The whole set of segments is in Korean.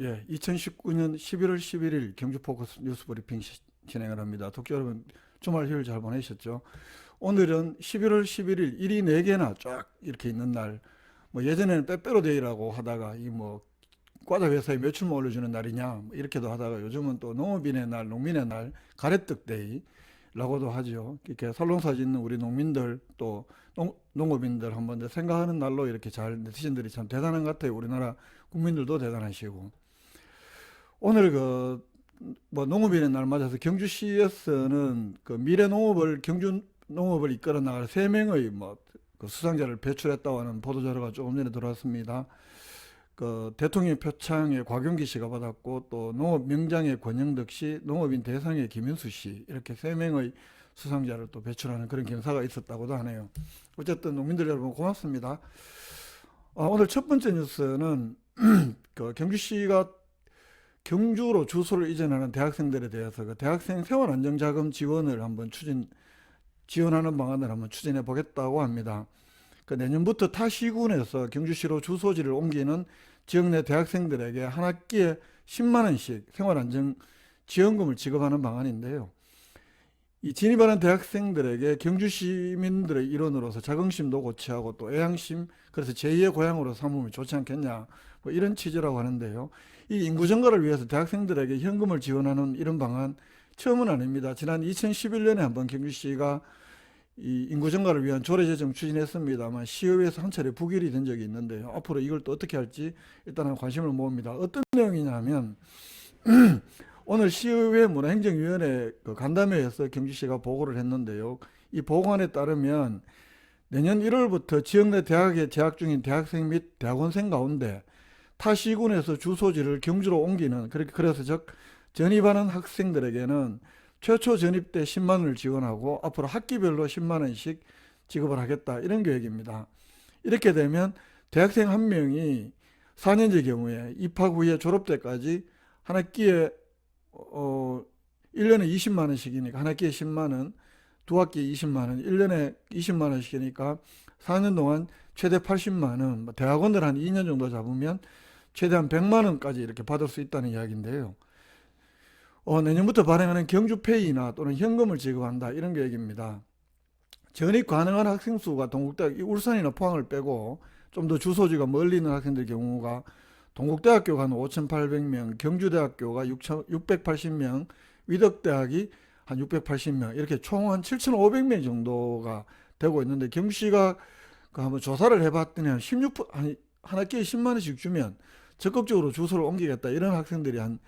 예, 2019년 11월 11일 경주 포커스 뉴스 브리핑 시- 진행을 합니다. 독자 여러분 주말 휴일 잘 보내셨죠? 오늘은 11월 11일 일이 4개나 쫙 이렇게 있는 날. 뭐 예전에는 빼빼로 데이라고 하다가 이 뭐 과자 회사에 매출만 올려주는 날이냐 뭐 이렇게도 하다가 요즘은 또 농업인의 날, 농민의 날, 가래떡 데이 라고도 하죠. 이렇게 살롱사 짓는 우리 농민들 또 농, 농업인들 한번 더 생각하는 날로 이렇게 잘 네티즌들이 참 대단한 것 같아요. 우리나라 국민들도 대단하시고. 오늘 그, 뭐 농업인의 날 맞아서 경주시에서는 그 미래 농업을, 경주 농업을 이끌어 나갈 세 명의 뭐, 그 수상자를 배출했다고 하는 보도 자료가 조금 전에 들어왔습니다. 그 대통령 표창의 곽용기 씨가 받았고 또 농업 명장의 권영덕 씨, 농업인 대상의 김윤수 씨 이렇게 세 명의 수상자를 또 배출하는 그런 경사가 있었다고도 하네요. 어쨌든 농민들 여러분 고맙습니다. 아, 오늘 첫 번째 뉴스는 그 경주시가 경주로 주소를 이전하는 대학생들에 대해서 그 대학생 생활안정자금 지원을 한번 추진 지원하는 방안을 한번 추진해 보겠다고 합니다. 그 내년부터 타 시군에서 경주시로 주소지를 옮기는 지역 내 대학생들에게 한 학기에 10만 원씩 생활안정 지원금을 지급하는 방안인데요. 이 진입하는 대학생들에게 경주 시민들의 일원으로서 자긍심도 고취하고 또 애향심 그래서 제2의 고향으로 삼으면 좋지 않겠냐 뭐 이런 취지라고 하는데요. 이 인구 증가를 위해서 대학생들에게 현금을 지원하는 이런 방안 처음은 아닙니다. 지난 2011년에 한번 경주시가 이 인구 증가를 위한 조례 제정 추진했습니다만 시의회에서 한 차례 부결이 된 적이 있는데요. 앞으로 이걸 또 어떻게 할지 일단은 관심을 모읍니다. 어떤 내용이냐면 오늘 시의회 문화행정위원회 그 간담회에서 경주시가 보고를 했는데요. 이 보고안에 따르면 내년 1월부터 지역 내 대학에 재학 중인 대학생 및 대학원생 가운데 타 시군에서 주소지를 경주로 옮기는 그렇게 그래서 즉 전입하는 학생들에게는 최초 전입 때 10만 원을 지원하고 앞으로 학기별로 10만 원씩 지급을 하겠다 이런 계획입니다. 이렇게 되면 대학생 한 명이 4년제 경우에 입학 후에 졸업 때까지 한 학기에 어 1년에 20만 원씩이니까 한 학기에 10만 원, 두 학기에 20만 원, 1년에 20만 원씩이니까 4년 동안 최대 80만 원, 뭐 대학원들 한 2년 정도 잡으면 최대한 100만 원까지 이렇게 받을 수 있다는 이야기인데요. 어, 내년부터 발행하는 경주페이나 또는 현금을 지급한다 이런 계획입니다. 전입 가능한 학생 수가 동국대학 이 울산이나 포항을 빼고 좀 더 주소지가 멀리 있는 학생들 경우가 동국대학교가 한 5,800명, 경주대학교가 680명, 위덕대학이 한 680명 이렇게 총 한 7,500명 정도가 되고 있는데 경주시가 그 한번 조사를 해봤더니 한 16%, 한, 한 학기에 10만 원씩 주면 적극적으로 주소를 옮기겠다 이런 학생들이 한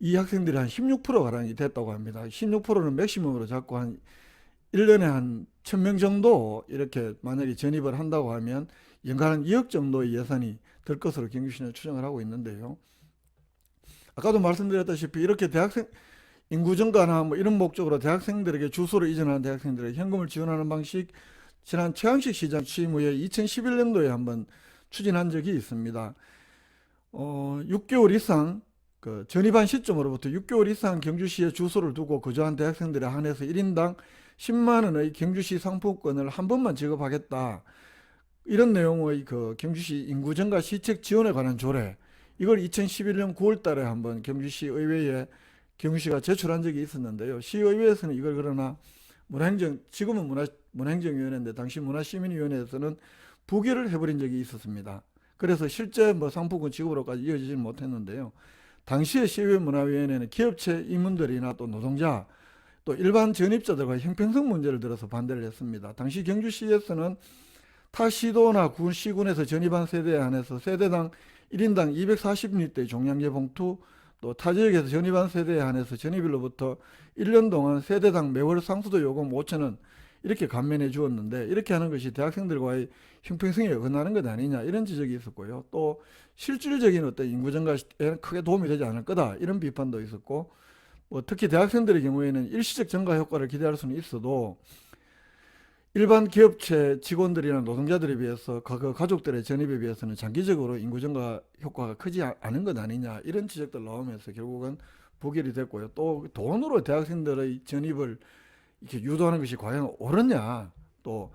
이 학생들이 한 16% 가량이 됐다고 합니다. 16%는 맥시멈으로 잡고 한 1년에 한 1000명 정도 이렇게 만약에 전입을 한다고 하면 연간 한 2억 정도의 예산이 들 것으로 경주시는 추정을 하고 있는데요. 아까도 말씀드렸다시피 이렇게 대학생 인구 증가나 뭐 이런 목적으로 대학생들에게 주소를 이전하는 대학생들에게 현금을 지원하는 방식 지난 최양식 시장 취임 후에 2011년도에 한번 추진한 적이 있습니다. 어, 6개월 이상 그 전입한 시점으로부터 6개월 이상 경주시에 주소를 두고 거주한 대학생들에 한해서 1인당 10만 원의 경주시 상품권을 한 번만 지급하겠다. 이런 내용의 그 경주시 인구 증가 시책 지원에 관한 조례 이걸 2011년 9월 달에 한번 경주시 의회에 경주시가 제출한 적이 있었는데요. 시의회에서는 이걸 그러나 문화행정 지금은 문화 문화행정위원회인데 당시 문화시민위원회에서는 부결을 해버린 적이 있었습니다. 그래서 실제 뭐 상품권 지급으로까지 이어지지는 못했는데요. 당시에 시의회 문화위원회는 기업체 임원들이나 또 노동자 또 일반 전입자들과 형평성 문제를 들어서 반대를 했습니다. 당시 경주시에서는 타 시도나 군 시군에서 전입한 세대에 한해서 세대당 1인당 240리터의 종량제 봉투 또 타 지역에서 전입한 세대에 한해서 전입일로부터 1년 동안 세대당 매월 상수도 요금 5천 원 이렇게 감면해 주었는데 이렇게 하는 것이 대학생들과의 형평성에 어긋나는 것 아니냐 이런 지적이 있었고요. 또 실질적인 어떤 인구 증가에 크게 도움이 되지 않을 거다 이런 비판도 있었고 뭐 특히 대학생들의 경우에는 일시적 증가 효과를 기대할 수는 있어도 일반 기업체 직원들이나 노동자들에 비해서 그 가족들의 전입에 비해서는 장기적으로 인구 증가 효과가 크지 아- 않은 것 아니냐 이런 지적들 나오면서 결국은 부결이 됐고요. 또 돈으로 대학생들의 전입을 이렇게 유도하는 것이 과연 옳으냐 또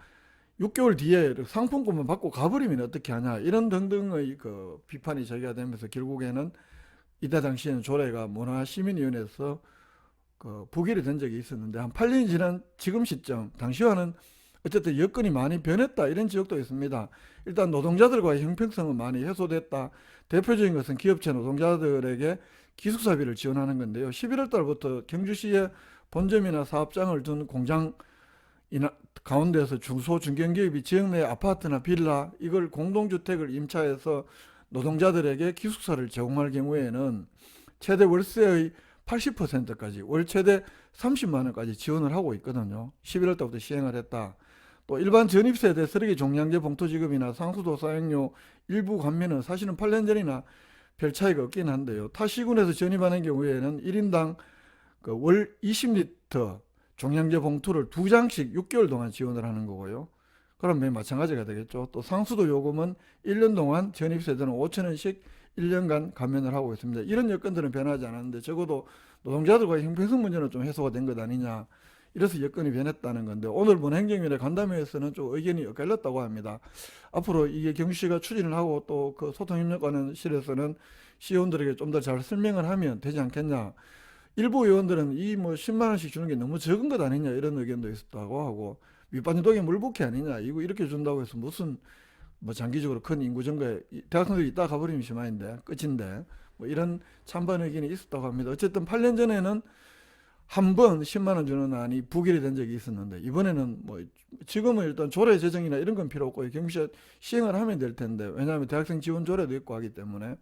6개월 뒤에 상품권만 받고 가버리면 어떻게 하냐 이런 등등의 그 비판이 제기가 되면서 결국에는 이때 당시에는 조례가 문화시민위원회에서 그 부결이 된 적이 있었는데 한 8년이 지난 지금 시점 당시와는 어쨌든 여건이 많이 변했다 이런 지적도 있습니다. 일단 노동자들과의 형평성은 많이 해소됐다. 대표적인 것은 기업체 노동자들에게 기숙사비를 지원하는 건데요. 11월 달부터 경주시에 본점이나 사업장을 둔 공장 이나 가운데서 중소 중견기업이 지역 내 아파트나 빌라 이걸 공동주택을 임차해서 노동자들에게 기숙사를 제공할 경우에는 최대 월세의 80%까지 월 최대 30만 원까지 지원을 하고 있거든요. 11월 달부터 시행을 했다. 또 일반 전입세대 쓰레기 종량제 봉투 지급이나 상수도 사용료 일부 감면은 사실은 8년 전이나 별 차이가 없긴 한데요. 타 시군에서 전입하는 경우에는 1인당 그 월 20리터 종량제 봉투를 두 장씩 6개월 동안 지원을 하는 거고요. 그럼 매 마찬가지가 되겠죠. 또 상수도 요금은 1년 동안 전입세대는 5천 원씩 1년간 감면을 하고 있습니다. 이런 여건들은 변하지 않았는데 적어도 노동자들과의 형평성 문제는 좀 해소가 된 것 아니냐. 이래서 여건이 변했다는 건데 오늘 본 행정위원회 간담회에서는 좀 의견이 엇갈렸다고 합니다. 앞으로 이게 경시가 추진을 하고 또 그 소통협력관실에서는 시의원들에게 좀 더 잘 설명을 하면 되지 않겠냐. 일부 의원들은 이 뭐 10만 원씩 주는 게 너무 적은 것 아니냐 이런 의견도 있었다고 하고 밑반동에 물붓기 아니냐 이거 이렇게 준다고 해서 무슨 뭐 장기적으로 큰 인구 증가에 이- 대학생들이 이따 가버리면 심한데 끝인데 뭐 이런 찬반 의견이 있었다고 합니다. 어쨌든 8년 전에는 한 번 10만 원 주는 안이 부결이 된 적이 있었는데 이번에는 뭐 지금은 일단 조례 제정이나 이런 건 필요 없고 경시 시행을 하면 될 텐데 왜냐하면 대학생 지원 조례도 있고 하기 때문에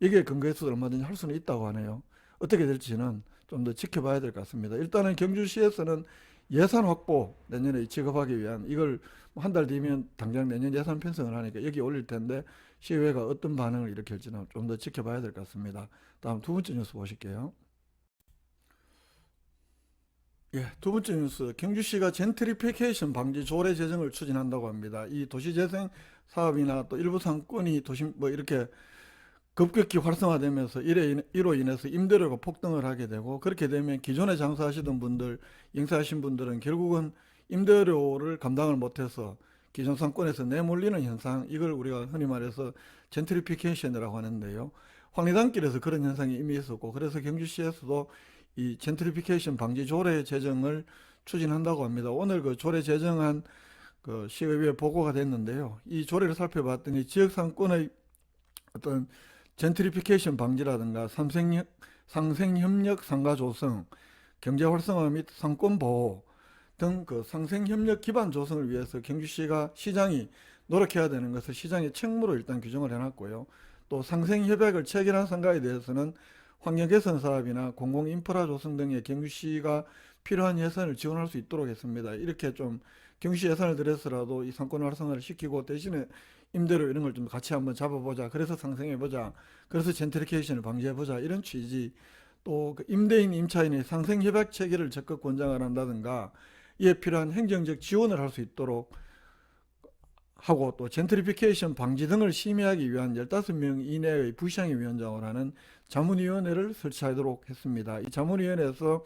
이게 근거해서 얼마든지 할 수는 있다고 하네요. 어떻게 될지는 좀 더 지켜봐야 될 것 같습니다. 일단은 경주시에서는 예산 확보 내년에 지급하기 위한 이걸 뭐한달 뒤면 당장 내년 예산 편성을 하니까 여기 올릴 텐데 시의회가 어떤 반응을 일으킬지는 좀 더 지켜봐야 될 것 같습니다. 다음 두 번째 뉴스 보실게요. 예, 두 번째 뉴스. 경주시가 젠트리피케이션 방지 조례 제정을 추진한다고 합니다. 이 도시재생 사업이나 또 일부 상권이 도심 뭐 이렇게 급격히 활성화되면서 이래 인- 이로 인해서 임대료가 폭등을 하게 되고 그렇게 되면 기존에 장사하시던 분들, 영세하신 분들은 결국은 임대료를 감당을 못해서 기존 상권에서 내몰리는 현상, 이걸 우리가 흔히 말해서 젠트리피케이션이라고 하는데요. 황리단길에서 그런 현상이 이미 있었고 그래서 경주시에서도 이 젠트리피케이션 방지 조례 제정을 추진한다고 합니다. 오늘 그 조례 제정한 그 시의회 보고가 됐는데요. 이 조례를 살펴봤더니 지역 상권의 어떤 젠트리피케이션 방지라든가 삼생, 상생협력 상가 조성, 경제 활성화 및 상권 보호 등 그 상생협력 기반 조성을 위해서 경주시가 시장이 노력해야 되는 것을 시장의 책무로 일단 규정을 해놨고요. 또 상생협약을 체결한 상가에 대해서는 환경 개선 사업이나 공공 인프라 조성 등의 경주시가 필요한 예산을 지원할 수 있도록 했습니다. 이렇게 좀 경주시 예산을 들여서라도 이 상권 활성화를 시키고 대신에 임대료 이런 걸 좀 같이 한번 잡아보자. 그래서 상생해보자. 그래서 젠트리케이션을 방지해보자. 이런 취지. 또그 임대인, 임차인의 상생 협약 체계를 적극 권장을 한다든가 이에 필요한 행정적 지원을 할 수 있도록 하고 또 젠트리피케이션 방지 등을 심의하기 위한 15명 이내의 부시장의 위원장을 하는 자문위원회를 설치하도록 했습니다. 이 자문위원회에서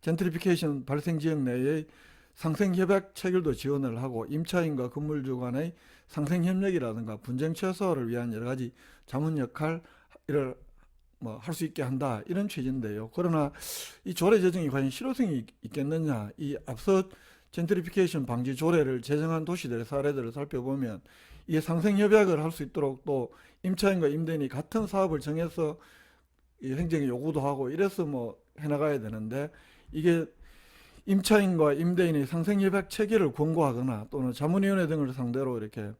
젠트리피케이션 발생 지역 내의 상생협약 체결도 지원을 하고 임차인과 건물주 간의 상생협력이라든가 분쟁 최소화를 위한 여러 가지 자문 역할을 뭐 할 수 있게 한다 이런 취지인데요. 그러나 이 조례 제정이 과연 실효성이 있- 있겠느냐? 이 앞서 젠트리피케이션 방지 조례를 제정한 도시들의 사례들을 살펴보면 이게 상생 협약을 할 수 있도록 또 임차인과 임대인이 같은 사업을 정해서 이 행정에 요구도 하고 이래서 뭐 해나가야 되는데 이게 임차인과 임대인의 상생 협약 체계를 권고하거나 또는 자문위원회 등을 상대로 이렇게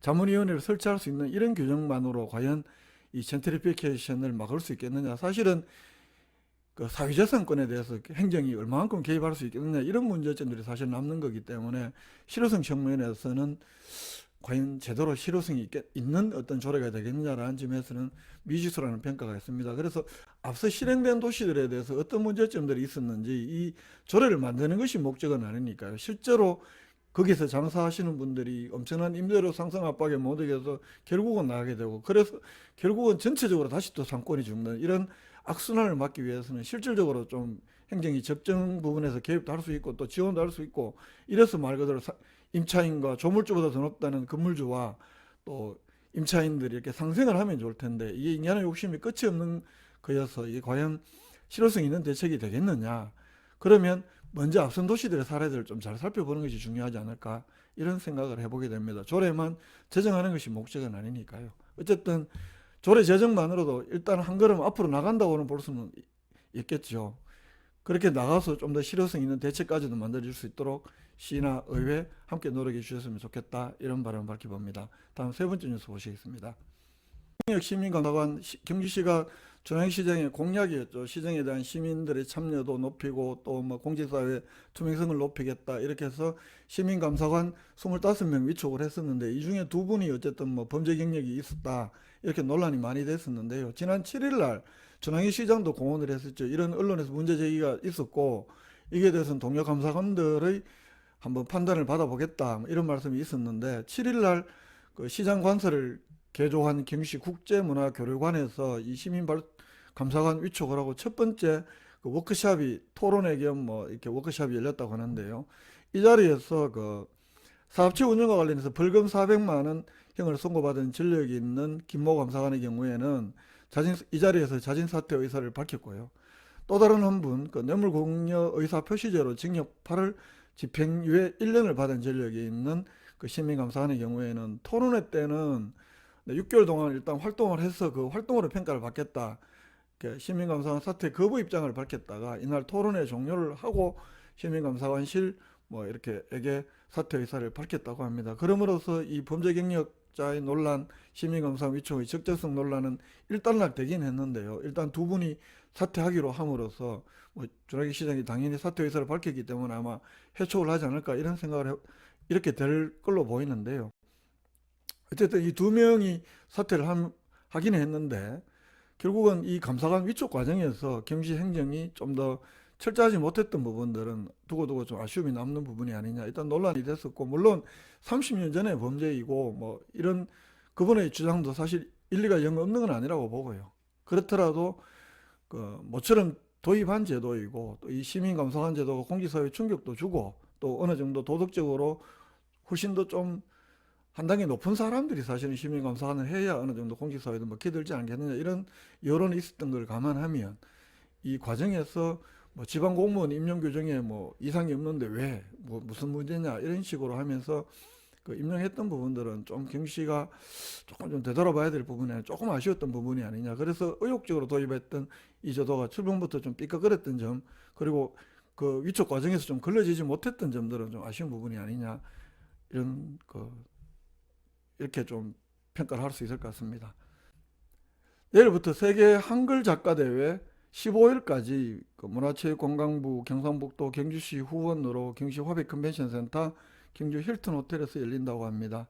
자문위원회를 설치할 수 있는 이런 규정만으로 과연 이 젠트리피케이션을 막을 수 있겠느냐? 사실은 그 사회재산권에 대해서 행정이 얼마만큼 개입할 수 있겠느냐 이런 문제점들이 사실 남는 거기 때문에 실효성 측면에서는 과연 제대로 실효성이 있겠, 있는 어떤 조례가 되겠느냐라는 점에서는 미지수라는 평가가 있습니다. 그래서 앞서 실행된 도시들에 대해서 어떤 문제점들이 있었는지 이 조례를 만드는 것이 목적은 아니니까요. 실제로 거기서 장사하시는 분들이 엄청난 임대료 상승 압박에 못 이겨서 결국은 나가게 되고 그래서 결국은 전체적으로 다시 또 상권이 죽는 이런 악순환을 막기 위해서는 실질적으로 좀 행정이 적정 부분에서 개입도 할 수 있고 또 지원도 할 수 있고 이래서 말 그대로 사- 임차인과 조물주보다 더 높다는 건물주와 또 임차인들이 이렇게 상생을 하면 좋을 텐데 이게 인간의 욕심이 끝이 없는 그여서 이게 과연 실효성 있는 대책이 되겠느냐. 그러면 먼저 앞선 도시들의 사례들을 좀 잘 살펴보는 것이 중요하지 않을까 이런 생각을 해보게 됩니다. 조례만 제정하는 것이 목적은 아니니까요. 어쨌든 조례 제정만으로도 일단 한 걸음 앞으로 나간다고는 볼 수는 있겠죠. 그렇게 나가서 좀 더 실효성 있는 대책까지도 만들어질 수 있도록 시나 의회 함께 노력해 주셨으면 좋겠다 이런 바람을 밝혀봅니다. 다음 세 번째 뉴스 보시겠습니다. 경력 시민감사관 시- 경주시가 중앙시장의 공약이었죠. 시정에 대한 시민들의 참여도 높이고 또 뭐 공직사회 투명성을 높이겠다 이렇게 해서 시민감사관 25명 위촉을 했었는데 이 중에 두 분이 어쨌든 뭐 범죄 경력이 있었다 이렇게 논란이 많이 됐었는데요. 지난 7일 날 전황희 시장도 공언을 했었죠. 이런 언론에서 문제 제기가 있었고 이게 대해서는 동료 감사관들의 한번 판단을 받아보겠다 뭐 이런 말씀이 있었는데 7일 날 그 시장 관설을 개조한 경시 국제문화교류관에서 이 시민 발 감사관 위촉을 하고 첫 번째 그 워크샵이 토론회 겸 뭐 이렇게 워크샵이 열렸다고 하는데요. 이 자리에서 그 사업체 운영과 관련해서 벌금 400만 원 형을 선고받은 전력이 있는 김모 감사관의 경우에는 자진 이 자리에서 자진 사퇴 의사를 밝혔고요. 또 다른 한 분, 그 뇌물공여 의사 표시죄로 징역 8월 집행유예 1년을 받은 전력이 있는 그 시민감사관의 경우에는 토론회 때는 네, 6개월 동안 일단 활동을 해서 그 활동으로 평가를 받겠다. 그 시민감사관 사퇴 거부 입장을 밝혔다가 이날 토론회 종료를 하고 시민감사관실 뭐 이렇게에게 사퇴 의사를 밝혔다고 합니다. 그럼으로써 이 범죄 경력자의 논란, 시민감사관 위촉의 적절성 논란은 일단락 되긴 했는데요. 일단 두 분이 사퇴하기로 함으로써 뭐 주라기 시장이 당연히 사퇴 의사를 밝혔기 때문에 아마 해촉을 하지 않을까 이런 생각을 해, 이렇게 될 걸로 보이는데요. 어쨌든 이 두 명이 사퇴를 함- 하긴 했는데 결국은 이 감사관 위촉 과정에서 경시 행정이 좀 더 철저하지 못했던 부분들은 두고두고 좀 아쉬움이 남는 부분이 아니냐 일단 논란이 됐었고 물론 30년 전의 범죄이고 뭐 이런 그분의 주장도 사실 일리가 영 없는 건 아니라고 보고요. 그렇더라도 그 모처럼 도입한 제도이고 또 이 시민감사관 제도가 공직사회 충격도 주고 또 어느 정도 도덕적으로 훨씬 더좀 한 단계 높은 사람들이 사실은 시민감사관을 해야 어느 정도 공직사회도 뭐 기들지 않겠느냐 이런 여론이 있었던 걸 감안하면 이 과정에서 뭐 지방 공무원 임용 규정에 뭐 이상이 없는데 왜 뭐 무슨 문제냐 이런 식으로 하면서 그 임명했던 부분들은 좀 경시가 조금 좀 되돌아봐야 될 부분이 조금 아쉬웠던 부분이 아니냐. 그래서 의욕적으로 도입했던 이 제도가 출범부터 좀 삐걱거렸던 점 그리고 그 위촉 과정에서 좀 걸러지지 못했던 점들은 좀 아쉬운 부분이 아니냐. 이런 그 이렇게 좀 평가를 할 수 있을 것 같습니다. 내일부터 세계 한글 작가 대회 15일까지 그 문화체육관광부 경상북도 경주시 후원으로 경시 화백 컨벤션 센터 경주 힐튼 호텔에서 열린다고 합니다.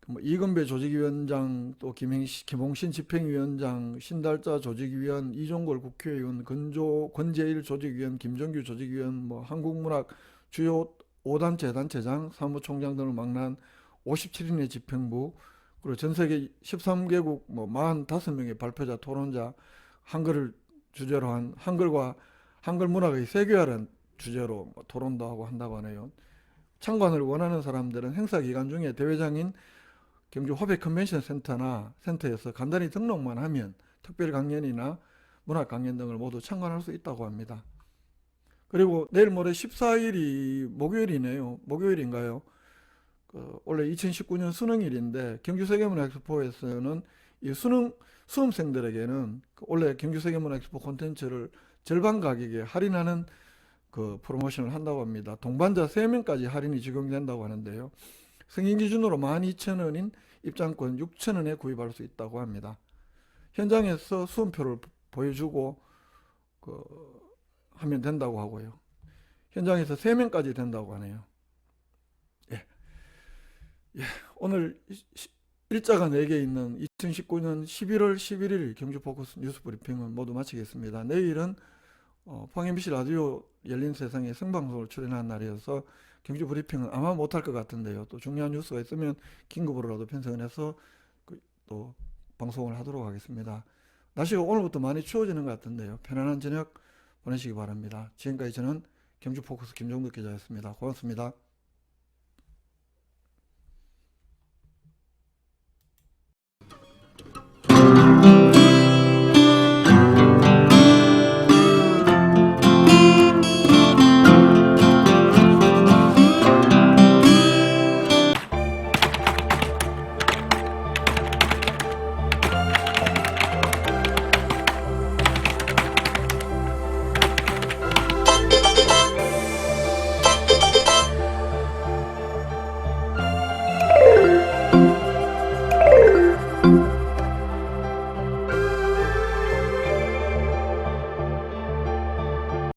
그뭐 이건배 조직위원장 또 김행시, 김홍신 집행위원장 신달자 조직위원 이종걸 국회의원 건조 권재일 조직위원 김정규 조직위원 뭐 한국문학 주요 5단체 단체장 사무총장 등을 망라한 57인의 집행부 그리고 전 세계 13개국 뭐 45명의 발표자 토론자 한글을 주제로 한 한글과 한글 문학의 세계화라는 주제로 뭐 토론도 하고 한다고 하네요. 참관을 원하는 사람들은 행사 기간 중에 대회장인 경주 화백 컨벤션 센터나 센터에서 간단히 등록만 하면 특별 강연이나 문학 강연 등을 모두 참관할 수 있다고 합니다. 그리고 내일 모레 14일이 목요일이네요. 목요일인가요? 그 원래 2019년 수능일인데 경주 세계문화 엑스포에서는 이 수능 수험생들에게는 그 원래 경주 세계문화 엑스포 콘텐츠를 절반 가격에 할인하는 그 프로모션을 한다고 합니다. 동반자 3명까지 할인이 적용된다고 하는데요. 승인 기준으로 12,000원인 입장권 6,000원에 구입할 수 있다고 합니다. 현장에서 수험표를 보여주고 그 하면 된다고 하고요. 현장에서 3명까지 된다고 하네요. 예. 예. 오늘 일자가 4개 있는 2019년 11월 11일 경주 포커스 뉴스 브리핑은 모두 마치겠습니다. 내일은 어, 황MBC 라디오 열린 세상에 생방송을 출연한 날이어서 경주 브리핑은 아마 못할 것 같은데요. 또 중요한 뉴스가 있으면 긴급으로라도 편성을 해서 그, 또 방송을 하도록 하겠습니다. 날씨가 오늘부터 많이 추워지는 것 같은데요. 편안한 저녁 보내시기 바랍니다. 지금까지 저는 경주 포커스 김종덕 기자였습니다. 고맙습니다.